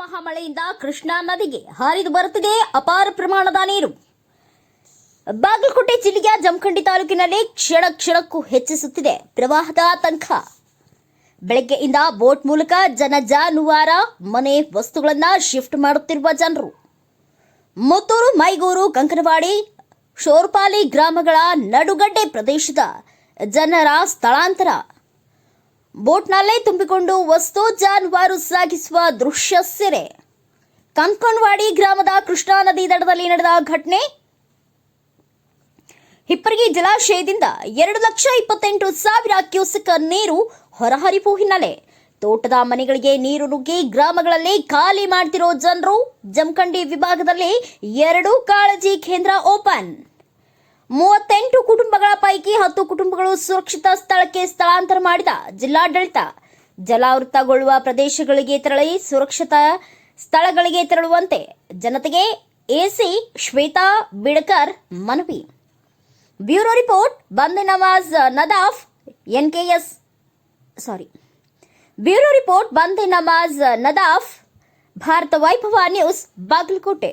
ಮಹಾಮಳೆಯಿಂದ ಕೃಷ್ಣಾ ನದಿಗೆ ಹಾರಿದು ಬರುತ್ತಿದೆ ಅಪಾರ ಪ್ರಮಾಣದ ನೀರು. ಬಾಗಲಕೋಟೆ ಜಿಲ್ಲೆಯ ಜಮಖಂಡಿ ತಾಲೂಕಿನಲ್ಲಿ ಕ್ಷಣ ಕ್ಷಣಕ್ಕೂ ಹೆಚ್ಚಿಸುತ್ತಿದೆ ಪ್ರವಾಹದ ತಂಕ ಬೆಳಗ್ಗೆಯಿಂದ ಬೋಟ್ ಮೂಲಕ ಜನ ಜಾನುವಾರ, ಮನೆ ವಸ್ತುಗಳನ್ನು ಶಿಫ್ಟ್ ಮಾಡುತ್ತಿರುವ ಜನರು. ಮುತ್ತೂರು, ಮೈಗೂರು, ಕಂಕನವಾಡಿ ಶೋರ್ಪಾಲಿ ಗ್ರಾಮಗಳ ನಡುಗಡ್ಡೆ ಪ್ರದೇಶದ ಜನರ ಸ್ಥಳಾಂತರ. ಬೋಟ್ನಲ್ಲೇ ತುಂಬಿಕೊಂಡು ವಸ್ತು ಜಾನುವಾರು ಸಾಗಿಸುವ ದೃಶ್ಯ ಸೆರೆ. ಕಂಕಣವಾಡಿ ಗ್ರಾಮದ ಕೃಷ್ಣಾ ನದಿ ದಡದಲ್ಲಿ ನಡೆದ ಘಟನೆ. ಹಿಪ್ಪರಗಿ ಜಲಾಶಯದಿಂದ ಎರಡು ಲಕ್ಷ ಇಪ್ಪತ್ತೆಂಟು ಸಾವಿರ ಕ್ಯೂಸೆಕ್ ನೀರು ಹೊರಹರಿವು ಹಿನ್ನೆಲೆ. ತೋಟದ ಮನೆಗಳಿಗೆ ನೀರು ನುಗ್ಗಿ ಗ್ರಾಮಗಳಲ್ಲಿ ಖಾಲಿ ಮಾಡ್ತಿರೋ ಜನರು ಜಮಖಂಡಿ ವಿಭಾಗದಲ್ಲಿ ಎರಡು ಕಾಳಜಿ ಕೇಂದ್ರ ಓಪನ್. ಮೂವತ್ತೆಂಟು ಕುಟುಂಬಗಳ ಪೈಕಿ ಹತ್ತು ಕುಟುಂಬಗಳು ಸುರಕ್ಷಿತ ಸ್ಥಳಕ್ಕೆ ಸ್ಥಳಾಂತರ ಮಾಡಿದ ಜಿಲ್ಲಾಡಳಿತ. ಜಲಾವೃತಗೊಳ್ಳುವ ಪ್ರದೇಶಗಳಿಗೆ ತೆರಳಿ ಸುರಕ್ಷಿತ ಸ್ಥಳಗಳಿಗೆ ತೆರಳುವಂತೆ ಜನತೆಗೆ ಎಸಿ ಶ್ವೇತಾ ಬಿಡಕರ್ ಮನವಿ. Bureau report, Bande Nawaz, Nadaf, NKS, sorry. Bureau report, Bande Nawaz, Nadaf, Bharat Vaibhav news, Bagalkote.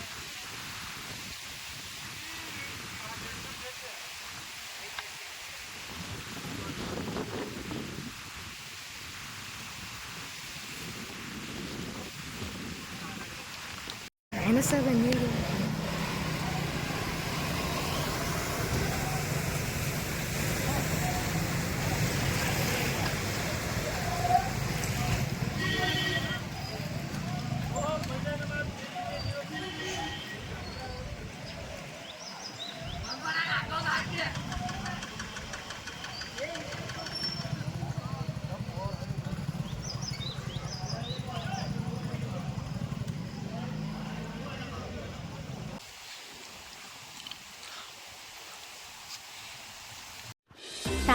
Dinosaur ನೀರು